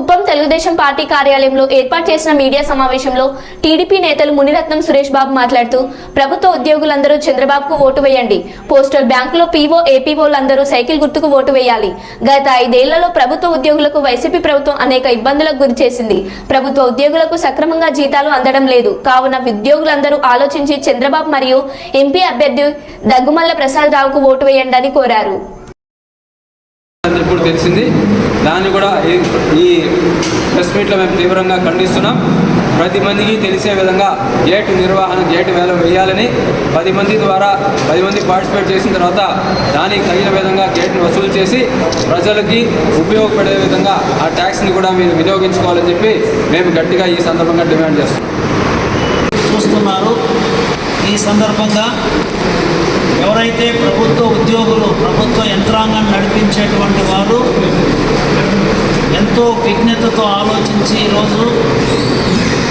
Kuppam Telugu Desam party కార్యాలయంలో ఏర్పాటు చేసిన మీడియా సమావేశంలో టీడీపీ నేతలు మునిరత్నం సురేష్ బాబు మాట్లాడుతూ ప్రభుత్వ ఉద్యోగులందరూ చంద్రబాబుకు ఓటు వేయండి. పోస్టల్ బ్యాంకులో పీఓ ఏపీఓలందరూ సైకిల్ గుర్తుకు ఓటు వేయాలి. గత ఐదేళ్ళలో ప్రభుత్వ ఉద్యోగులకు వైసీపీ ప్రభుత్వం అనేక ఇబ్బందులకు గురి చేసింది. ప్రభుత్వ ఉద్యోగులకు సక్రమంగా జీతాలు అందడం లేదు. కావున ఉద్యోగులందరూ ఆలోచించి చంద్రబాబు మరియు ఎంపీ అభ్యర్థి దగ్గుమల్ల ప్రసాద్ రావుకు ఓటు వేయండి అని కోరారు. ఇప్పుడు తెలిసింది దాన్ని కూడా ఈ- ప్రెస్ మీట్లో మేము తీవ్రంగా ఖండిస్తున్నాం. ప్రతి మందికి తెలిసే విధంగా గేటు నిర్వహణ గేటు వేల వేయాలని పది మంది ద్వారా పది మంది పార్టిసిపేట్ చేసిన తర్వాత దానికి తగిన విధంగా గేట్ను వసూలు చేసి ప్రజలకి ఉపయోగపడే విధంగా ఆ ట్యాక్స్ని కూడా మీరు వినియోగించుకోవాలని చెప్పి మేము గట్టిగా ఈ సందర్భంగా డిమాండ్ చేస్తున్నాం. చూస్తున్నారు. ఈ సందర్భంగా ఎవరైతే ప్రభుత్వ ఉద్యోగులు ప్రభుత్వ యంత్రాంగాన్ని నడిపించేటువంటి వారు ఎంతో విజ్ఞతతో ఆలోచించి ఈరోజు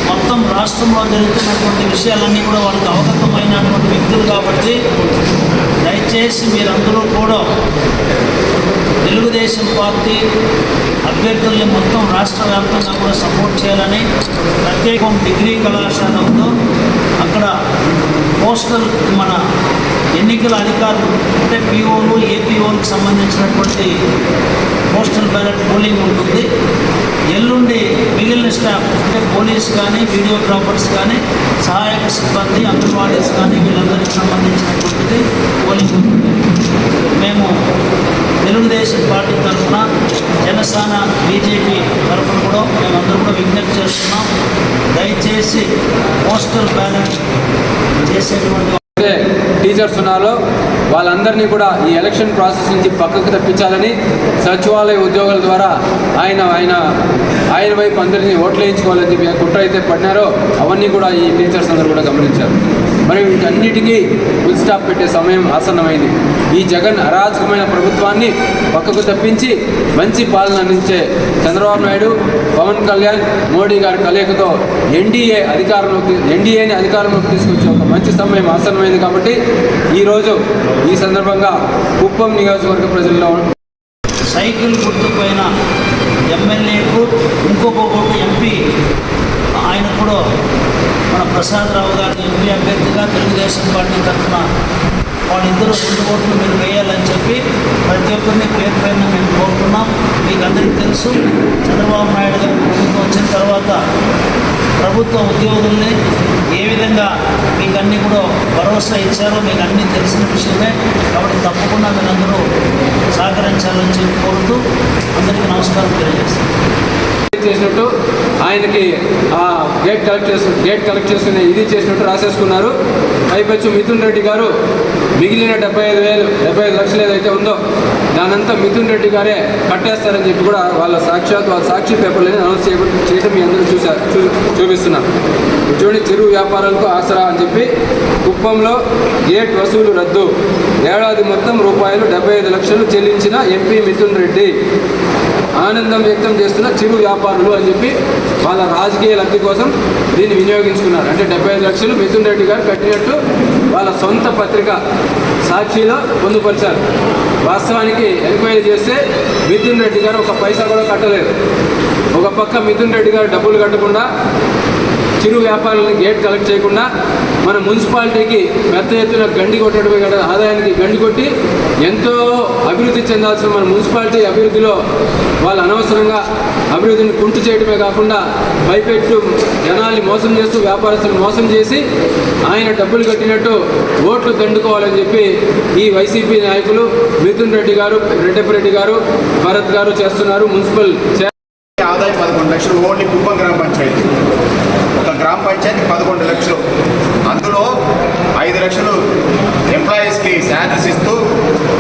మొత్తం రాష్ట్రంలో జరుగుతున్నటువంటి విషయాలన్నీ కూడా వాళ్ళకి అవగతమైనటువంటి వ్యక్తులు కాబట్టి దయచేసి మీరందరూ కూడా తెలుగుదేశం పార్టీ అభ్యర్థుల్ని మొత్తం రాష్ట్ర వ్యాప్తంగా కూడా సపోర్ట్ చేయాలని ప్రత్యేకం డిగ్రీ కళాశాలలో అక్కడ పోస్టల్ మన ఎన్నికల అధికారులు అంటే పీఓలు ఏపీఓలకు సంబంధించినటువంటి పోస్టల్ బ్యాలెట్ పోలింగ్ ఉంటుంది. ఎల్లుండి మిగిలిన స్టాఫ్ అంటే పోలీస్ కానీ వీడియోగ్రాఫర్స్ కానీ సహాయక సిబ్బంది అంగన్వాడీస్ కానీ వీళ్ళందరికీ సంబంధించినటువంటిది పోలింగ్ ఉంటుంది. మేము తెలుగుదేశం పార్టీ తరఫున జనసేన బీజేపీ తరఫున కూడా మేమందరం కూడా విజ్ఞప్తి చేస్తున్నాం. దయచేసి పోస్టల్ బ్యాలెట్ చేసేటువంటి టీచర్స్ ఉన్నారో వాళ్ళందరినీ కూడా ఈ ఎలక్షన్ ప్రాసెస్ నుంచి పక్కకు తప్పించాలని సచివాలయ ఉద్యోగుల ద్వారా ఆయన ఆయన ఆయన వైపు అందరినీ ఓట్లు వేయించుకోవాలని చెప్పి కుట్ర అయితే పడినారో అవన్నీ కూడా ఈ టీచర్స్ అందరూ కూడా గమనించారు. మరి వీటన్నిటికీ ఫుల్ స్టాప్ పెట్టే సమయం ఆసన్నమైంది. ఈ జగన్ అరాచకమైన ప్రభుత్వాన్ని పక్కకు తప్పించి మంచి పాలన అందించే చంద్రబాబు నాయుడు పవన్ కళ్యాణ్ మోడీ గారి కలయికతో ఎన్డీఏ అధికారంలోకి ఎన్డీఏని అధికారంలోకి తీసుకొచ్చే ఒక మంచి సమయం ఆసన్నమైంది కాబట్టి ఈరోజు ఈ సందర్భంగా కుప్పం నియోజకవర్గ ప్రజల్లో సైకిల్ గుర్తుపోయిన ఎమ్మెల్యేకు ఇంకొక ఎంపీ. ఆయన కూడా మన ప్రసాద్ రావు గారిని ఎంపీ అభ్యర్థి తెలుగుదేశం పార్టీ తరఫున వాళ్ళిద్దరూ రెండు ఓట్లు మీరు వేయాలని చెప్పి ప్రతి ఒక్కరిని పేరు పైన మేము కోరుతున్నాం. మీకు అందరికీ తెలుసు చంద్రబాబు నాయుడు గారు ప్రభుత్వం వచ్చిన తర్వాత ప్రభుత్వ ఉద్యోగుల్ని ఏ విధంగా మీకు అన్నీ కూడా భరోసా ఇచ్చారో మీకు అన్నీ తెలిసిన విషయమే. కాబట్టి తప్పకుండా మీరందరూ సహకరించాలని చెప్పి కోరుతూ అందరికీ నమస్కారం తెలియజేస్తాను చేసినట్టు ఆయనకి ఆ గేట్ కలెక్ట్ చేసు గేట్ కలెక్ట్ చేసుకునే ఇది చేసినట్టు రాసేసుకున్నారు. పైపచ్చు మిథున్ రెడ్డి గారు మిగిలిన డెబ్బై ఐదు వేలు డెబ్బై ఐదు లక్షలు ఏదైతే ఉందో దానంతా మిథున్ రెడ్డి గారే కట్టేస్తారని చెప్పి కూడా వాళ్ళ సాక్షాత్ వాళ్ళ సాక్షి పేపర్లని అనౌన్స్ చేయడం మీ అందరూ చూశారు చూ చూపిస్తున్నా. చూడండి చిరు వ్యాపారాలకు ఆసరా అని చెప్పి కుప్పంలో గేట్ వసూలు రద్దు. ఏడాది మొత్తం రూపాయలు డెబ్బై ఐదు లక్షలు చెల్లించిన ఎంపీ మిథున్ రెడ్డి. ఆనందం వ్యక్తం చేస్తున్న చిరు వ్యాపారులు అని చెప్పి వాళ్ళ రాజకీయ లబ్ధి కోసం దీన్ని వినియోగించుకున్నారు. అంటే డెబ్బై ఐదు లక్షలు మిథున్ రెడ్డి గారు కట్టినట్టు వాళ్ళ సొంత పత్రిక సాక్షిలో పొందుపరిచారు. వాస్తవానికి ఎంక్వైరీ చేస్తే మిథున్ రెడ్డి గారు ఒక పైసా కూడా కట్టలేదు. ఒక పక్క మిథున్ రెడ్డి గారు డబ్బులు కట్టకుండా చిరు వ్యాపారులను గేట్ కలెక్ట్ చేయకుండా మన మున్సిపాలిటీకి పెద్ద ఎత్తున గండి కొట్టడమే కదా ఆదాయానికి గండి కొట్టి ఎంతో అభివృద్ధి చెందాల్సిన మన మున్సిపాలిటీ అభివృద్ధిలో వాళ్ళు అనవసరంగా అభివృద్ధిని కుంటు చేయడమే కాకుండా భయపెట్టు జనాల్ని మోసం చేస్తూ వ్యాపారస్తులను మోసం చేసి ఆయన డబ్బులు కట్టినట్టు ఓట్లు దండుకోవాలని చెప్పి ఈ వైసీపీ నాయకులు మిథున్ రెడ్డి గారు రెడ్డప్పరెడ్డి గారు భరత్ గారు చేస్తున్నారు. మున్సిపల్ ఆదాయం పదకొండు లక్షలు ఓన్లీ కుప్పం గ్రామ పంచాయతీ. గ్రామ పంచాయతీ పదకొండు లక్షలు. అందులో ఐదు లక్షలు ఎంప్లాయీస్కి శాలరీస్ ఇస్తూ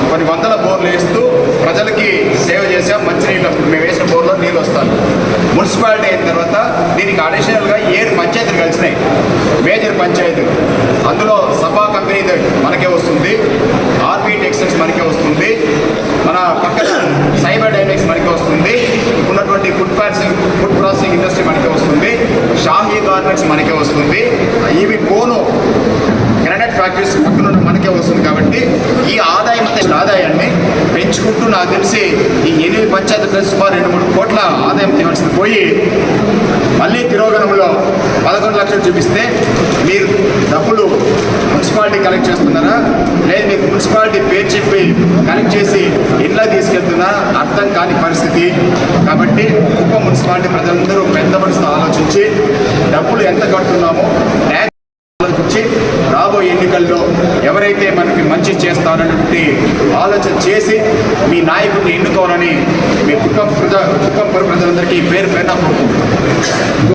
కొన్ని వందల బోర్లు వేస్తూ ప్రజలకి సేవ చేసాం మంచినీళ్ళు మేము వేసిన బోర్లో నీళ్ళు వస్తాను మున్సిపాలిటీ అయిన తర్వాత దీనికి అడిషనల్గా ఏడు పంచాయతీలు కలిసినాయి. మేజర్ పంచాయతీలు అందులో సభా కంపెనీ మనకే వస్తుంది. ఆర్బీ టెక్స్టైల్స్ మనకే వస్తుంది. మన పక్కన సైబర్ డైనమిక్స్ మనకే వస్తుంది. ఉన్నటువంటి food processing food processing industry మనకే వస్తుంది నుంచి మనకే వస్తుంది. ఇవి పోను. గ్రానైట్ ఫ్యాక్టరీస్ పక్కన మనకే వస్తుంది కాబట్టి ఈ ఆదాయం ఆదాయాన్ని పెంచుకుంటూ నాకు తెలిసి ఈ ఎనిమిది పంచాయతీ సుమారు రెండు మూడు కోట్ల ఆదాయం తీయవలసింది పోయి మళ్ళీ తిరోగణంలో పదకొండు లక్షలు చూపిస్తే మీరు డబ్బులు మున్సిపాలిటీ కలెక్ట్ చేస్తున్నారా? లేదు మీకు మున్సిపాలిటీ పేరు చెప్పి కలెక్ట్ చేసి ఇంట్లో తీసుకెళ్తున్నా అర్థం కాని పరిస్థితి. కాబట్టి కుప్ప మున్సిపాలిటీ ప్రజలందరూ పెద్ద మనసుతో ఆలోచించి డబ్బులు ఎంత కడుతున్నామో ఆలోచించి రాబోయే ఎన్నికల్లో ఎవరైతే మనకి మంచి చేస్తారనేటువంటి ఆలోచన చేసి మీ నాయకుడిని ఎన్నుకోవాలని మీ కుటుంబ ప్రజ కుటుంబ ప్రజలందరికీ పేరు పేరున కోరుకుంటున్నాను.